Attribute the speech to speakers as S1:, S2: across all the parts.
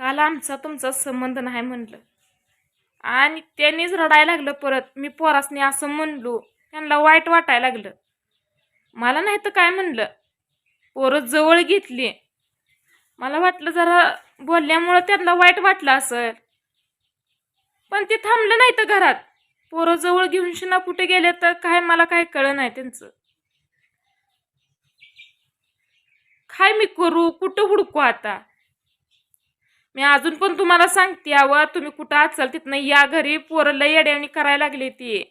S1: काल आमचा तुमचा संबंध नाही म्हणलं. आणि त्यांनीच रडायला लागलं परत. मी पोरासनी असं म्हणलो त्यांना वाईट वाटायला लागलं. मला नाही तर काय म्हणलं? पोरं जवळ घेतली. मला वाटलं जरा बोलल्यामुळं त्यांना वाईट वाटलं असेल. पण ते थांबलं नाही तर घरात. पोरं जवळ घेऊन शिना कुठे गेले तर काय मला काय कळलं नाही त्यांचं. काय मी करू? कुठं हुडकू आता? मी अजून पण तुम्हाला सांगते अवा तुम्ही कुठं असाल तिथनं या घरी पोरं लय येड्यावणी करायला लागली ती.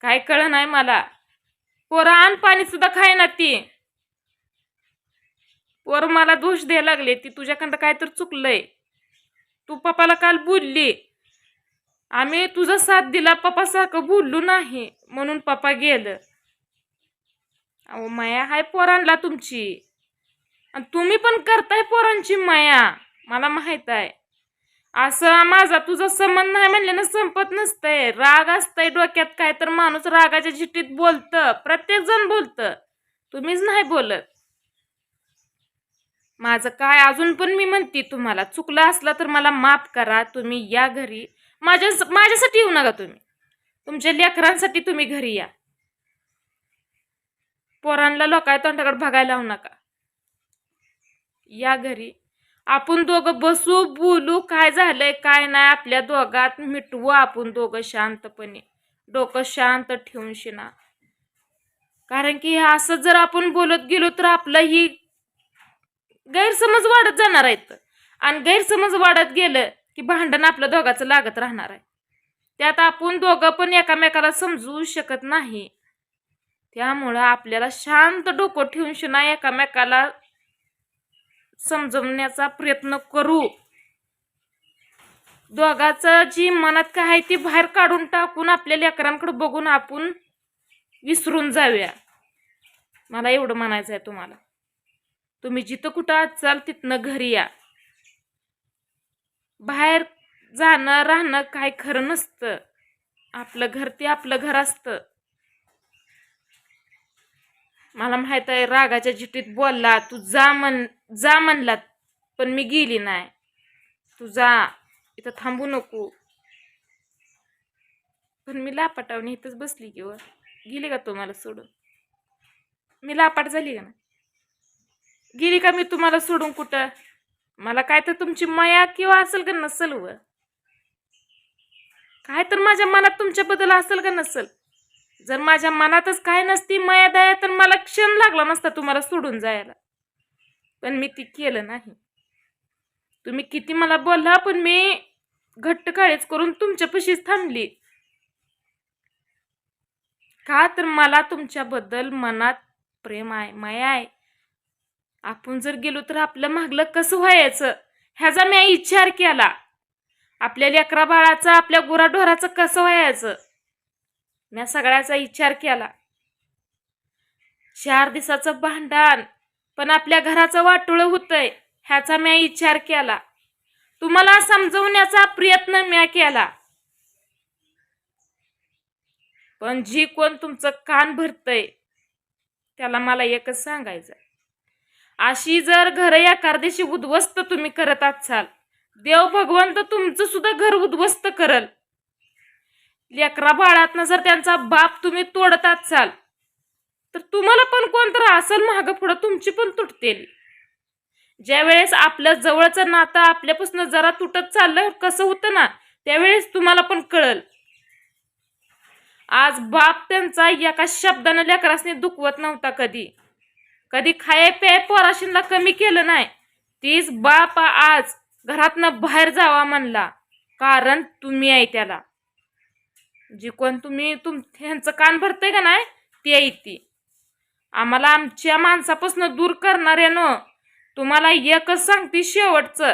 S1: काय कळ नाही मला. पोरं आण पाणी सुद्धा खाय ना ती. पोरं मला दोष द्यायला लागले ती तुझ्याकडं काय तर चुकलंय. तू पप्पाला काल बोलली. आम्ही तुझा साथ दिला पप्पासारखं बोललो नाही म्हणून पप्पा गेलं. अहो माया हाय पोरांला तुमची. आणि तुम्ही पण करताय पोरांची माया. मला माहीत आहे. असं माझा तुझा संबंध नाही म्हणल्यानं संपत नसतंय. राग असतंय डोक्यात काय तर माणूस रागाच्या झिटीत बोलतं. प्रत्येक जण बोलतं. तुम्हीच नाही बोलत. माझं काय अजून पण मी म्हणते तुम्हाला. चुकलं असलं तर मला माफ करा. तुम्ही या घरी. माझ्या माझ्यासाठी येऊ नका तुम्ही. तुमच्या लेकरांसाठी तुम्ही घरी या. पोरांना लोकांना तोंडाकडे बघायला लावू नका. या घरी. आपण दोघं बसू बोलू काय झालंय काय नाही आपल्या दोघात मिटवू आपण दोघं शांतपणे. डोकं शांत ठेवून शिना. कारण की हे असं जर आपण बोलत गेलो तर आपलं ही गैरसमज वाढत जाणार आहेत. आणि गैरसमज वाढत गेलं की भांडण आपल्या दोघाचं लागत राहणार आहे. त्यात आपण दोघं पण एकामेकाला समजू शकत नाही. त्यामुळं आपल्याला शांत डोकं ठेवून शिना एकामेकाला समजवण्याचा प्रयत्न करू. दोघाचं जी मनात काय आहे ती बाहेर काढून टाकून आपल्या लेकरांकडे बघून आपण विसरून जाऊया. मला एवढं म्हणायचं आहे तुम्हाला. तुम्ही जिथं कुठं असाल तिथनं घरी या. बाहेर जाणं राहणं काय खरं नसतं. आपलं घर ते आपलं घर असतं. मला माहीत आहे रागाच्या झिटीत बोलला तू जा म्हण जा म्हणला पण मी गेली नाही. तू जा इथं थांबू नको. पण मी लापाटावणी इथंच बसली की गेली का तुम्हाला सोडून? मी लापाट झाली का ना गेली का मी तुम्हाला सोडून कुठं? मला काय तर तुमची मया किंवा असेल का नसेल व? काय तर माझ्या मनात तुमच्याबद्दल असेल का नसेल? जर माझ्या मनातच काय नसती मया दया तर मला क्षण लागला नसता तुम्हाला सोडून जायला. पण मी ती केलं नाही. तुम्ही किती मला बोलला पण मी घट्ट काळीच करून तुमच्यापाशीच थांबली. का तर मला तुमच्याबद्दल मनात प्रेम आहे माया आहे. आपण जर गेलो तर आपलं मागलं कसं व्हायचं? ह्याचा मी विचार केला. आपल्या लेकरा बाळाचं आपल्या गुराढोराचं कसं व्हायचं? मी सगळ्याचा विचार केला. चार दिवसाचं भांडण पण आपल्या घराचं वाटोळं होतंय ह्याचा मी विचार केला. तुम्हाला समजवण्याचा प्रयत्न मी केला. पण जी कोण तुमचं कान भरतय त्याला मला एकच सांगायचं अशी जर घर या कारदेशी उद्ध्वस्त तुम्ही करत असाल देव भगवंत तुमचं सुद्धा घर उद्ध्वस्त करल. लेकरा बाळातनं जर त्यांचा बाप तुम्ही तोडत असाल तर तुम्हाला पण कोणतं असेल महाग पुढं तुमची पण तुटतील. ज्या वेळेस आपलं जवळचं नातं आपल्यापासून जरा तुटत चाललं कसं होतं ना त्यावेळेस तुम्हाला पण कळल. आज बाप त्यांचा एका शब्दानं लेकरासने दुखवत नव्हता कधी. कधी खाय प्याय पोराशींना कमी केलं नाही. तीच बाप आज घरातनं बाहेर जावा म्हणला कारण तुम्ही आहे त्याला. जी कोण तुम्ही तुम ह्यांचं कान भरतंय का नाही ती आहे ती. आम्हाला आमच्या माणसापासून दूर करणाऱ्यानं तुम्हाला एकच सांगते शेवटचं.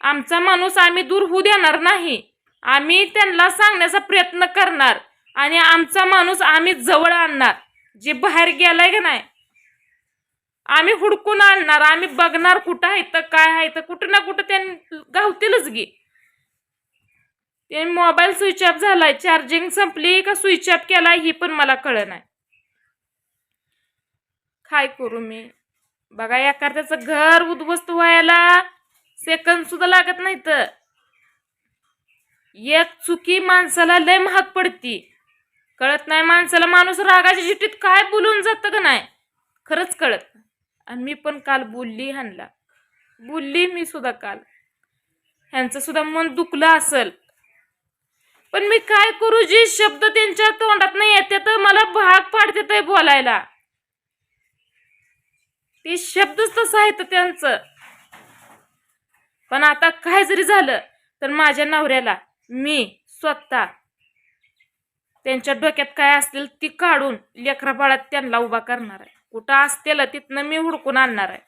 S1: आमचा माणूस आम्ही दूर होऊ देणार नाही. आम्ही त्यांना सांगण्याचा प्रयत्न करणार आणि आमचा माणूस आम्ही जवळ आणणार. जे बाहेर गेलाय का नाही आम्ही हुडकून आणणार. आम्ही बघणार कुठं आहे तर काय आहे तर कुठं ना कुठं त्यांनी गावतीलच गे ते मोबाईल स्विच ऑफ झालाय. चार्जिंग संपली का स्विच ऑफ केलाय ही पण मला कळ नाही. काय करू मी? बघा एखाद्याचं घर उद्ध्वस्त व्हायला सेकंद सुद्धा लागत नाही तर. एक चुकी माणसाला लय महाग पडती. कळत नाही माणसाला माणूस रागाच्या चिठ्ठीत काय बोलून जातं का नाही? खरंच कळत आणि मी पण काल बोलली ह्यांना. बोलली मी सुद्धा काल. ह्यांचं सुद्धा मन दुखलं असल. पण मी काय करू जी शब्द त्यांच्या तोंडात नाही येते तर मला भाग पाडते ते बोलायला. ते शब्दच तसं आहेत त्यांचं. पण आता काय जरी झालं तर माझ्या नवऱ्याला मी स्वतः त्यांच्या डोक्यात काय असतील ती काढून लेकरा बाळात त्यांना उभा करणार आहे. कुठं असतेल तिथनं मी हुडकून आणणार आहे.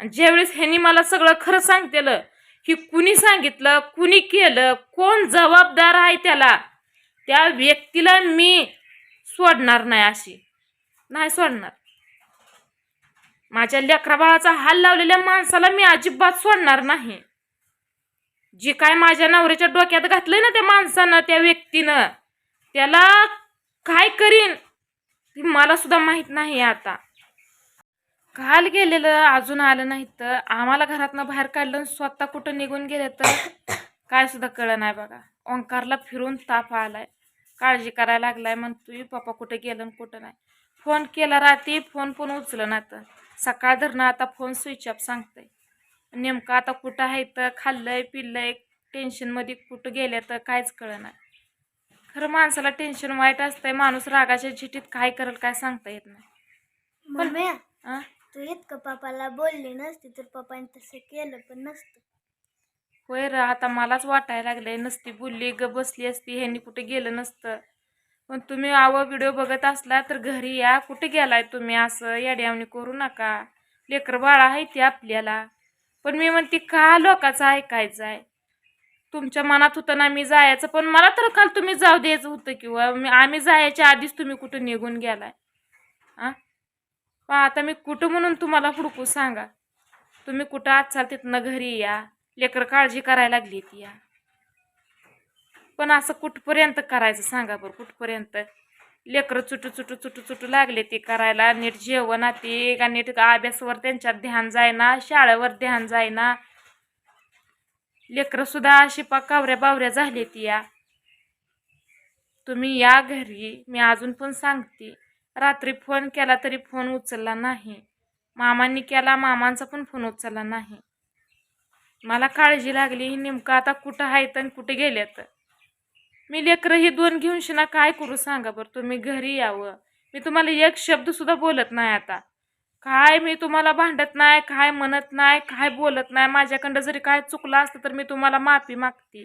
S1: आणि ज्यावेळेस ह्यांनी मला सगळं खरं सांगतेलं की कुणी सांगितलं कुणी केलं कोण जबाबदार आहे त्याला? त्या व्यक्तीला मी सोडणार नाही अशी. नाही सोडणार. माझ्या लेकराबाळाचा हाल लावलेल्या माणसाला मी अजिबात सोडणार नाही. जी काय माझ्या नवऱ्याच्या डोक्यात घातलंय ना त्या माणसानं त्या व्यक्तीनं त्याला काय करीन ती मला सुद्धा माहीत नाही आता. काल गेलेलं अजून आलं नाही तर आम्हाला घरातनं बाहेर काढलं स्वतः कुठं निघून गेले तर? काय सुद्धा कळलं नाही बघा. ओंकारला फिरून ताप आलाय. काळजी करायला लागलाय. म्हणतोय पप्पा कुठं गेलं कुठं नाही? फोन केला रात्री फोन पण उचलं ना आता सकाळ धरणं आता फोन स्विच ऑफ सांगतंय. नेमकं आता कुठं आहे तर खाल्लंय पिल्लंय टेन्शनमध्ये कुठं गेले तर काहीच कळलं नाही. खरं माणसाला टेन्शन वाईट असतंय. माणूस रागाच्या झिटीत काय करेल काय सांगता येत नाही?
S2: तू इतकं पप्पाला बोलली नसती तर पप्पाने तसं केलं पण नसतं.
S1: होय र आता मलाच वाटायला लागलंय नसती बोलली ग बसली असती ह्यांनी कुठे गेलं नसतं. पण तुम्ही आव व्हिडिओ बघत असला तर घरी या कुठे गेलाय तुम्ही असं याड्यावणी करू नका. लेकर बाळा आहे ती आपल्याला. पण मी म्हणते का लोकांचं ऐकायचं आहे तुमच्या मनात होतं ना मी जायचं पण मला तर काल तुम्ही जाऊ द्यायचं होतं किंवा मी आम्ही जायच्या आधीच तुम्ही कुठं निघून गेलाय. आ? पण आता मी कुठं म्हणून तुम्हाला हुडकू सांगा? तुम्ही कुठं असाल तिथनं घरी या? लेकर काळजी करायला लागली ती या. पण असं कुठपर्यंत करायचं सांगा बरं कुठपर्यंत? लेकरं चुटू चुटू चुटू चुटू लागले ते करायला. नीट जेवण ते का नीट अभ्यासवर त्यांच्यात ध्यान जायना शाळेवर ध्यान जायना लेकरं सुद्धा अशी पा कावऱ्या बावऱ्या झाले ती या. तुम्ही या घरी मी अजून पण सांगते. रात्री फोन केला तरी फोन उचलला नाही. मामांनी केला मामांचा पण फोन उचलला नाही. मला काळजी लागली नेमकं आता कुठं आहेत आणि कुठे गेल्यात मी लेकरं ही दोन घेऊन शिना काय करू सांगा बरं? तुम्ही घरी यावं. मी तुम्हाला एक शब्द सुद्धा बोलत नाही आता. काय मी तुम्हाला भांडत नाही काय म्हणत नाही काय बोलत नाही? माझ्याकडं जरी काय चुकलं असतं तर मी तुम्हाला माफी मागते.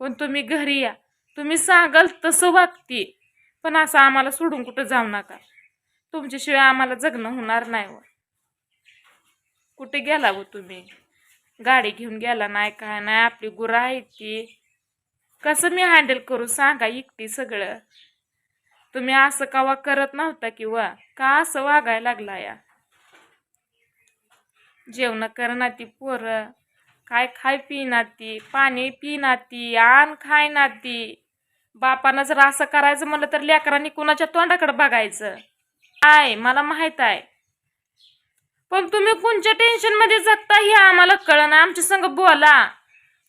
S1: पण तुम्ही घरी या. तुम्ही सांगाल तसं वागते. पण असं आम्हाला सोडून कुठं जाऊ नका. तुमच्याशिवाय आम्हाला जगणं होणार नाही व कुठे गेला व तुम्ही? गाडी घेऊन गेला नाही काय नाही? आपली गुरं आहेत ती कसं मी हँडल करू? सांगा एकटी सगळं. तुम्ही असं कवा करत नव्हता किंवा का असं वागायला लागला या? जेवण करणार ती पोरं. काय खाय पिणार ती? पाणी पिणार ती? आण खाय ना ती? बापानं जर असं करायचं म्हणलं तर लेकरांनी कुणाच्या तोंडाकडे बघायचं? आहे मला माहीत आहे. पण तुम्ही कोणच्या टेन्शनमध्ये जगता हे आम्हाला कळन आमच्या संग बोला.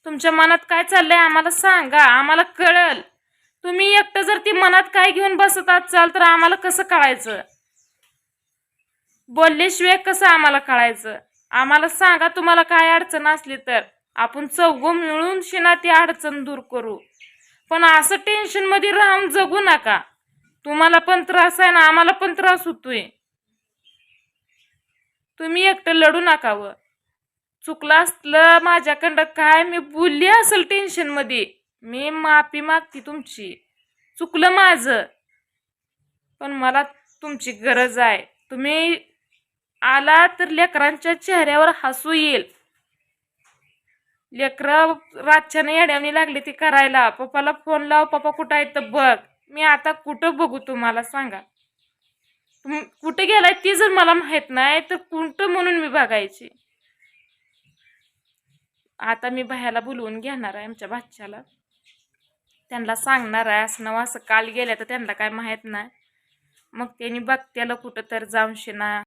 S1: तुमच्या मनात काय चाललंय आम्हाला सांगा. आम्हाला कळल. तुम्ही एकटं जर ती मनात काय घेऊन बसत असाल तर आम्हाला कसं कळायचं? बोलल्याशिवाय कसं आम्हाला कळायचं? आम्हाला सांगा तुम्हाला काय अडचण असली तर. आपण चौघ मिळून शिना ती अडचण दूर करू. पण असं टेन्शनमध्ये राहून जगू नका. तुम्हाला पण त्रास आहे ना आम्हाला पण त्रास होतोय. तुम्ही एकटं लढू नका व. चुकलं असलं माझ्याकडं काय मी बोलली असेल टेन्शनमध्ये. मी माफी मागते तुमची. चुकलं माझं. पण मला तुमची गरज आहे. तुम्ही आला तर लेकरांच्या चेहऱ्यावर हसू येईल. लेकरं रातच्यानं येड्याने लागली ती करायला. पप्पाला फोन लाव पप्पा कुठं आहे तर बघ. मी आता कुठं बघू तुम्हाला सांगा. तुम कुठे गेलाय ती जर मला माहीत नाही तर कुठं म्हणून मी बघायची? आता मी बाह्याला बोलवून घेणार आहे आमच्या बादशाला त्यांना सांगणार आहे असं नवं असं काल गेल्या तर त्यांना काय माहीत नाही. मग त्यांनी बघत्याला कुठं तर जाऊनशी ना.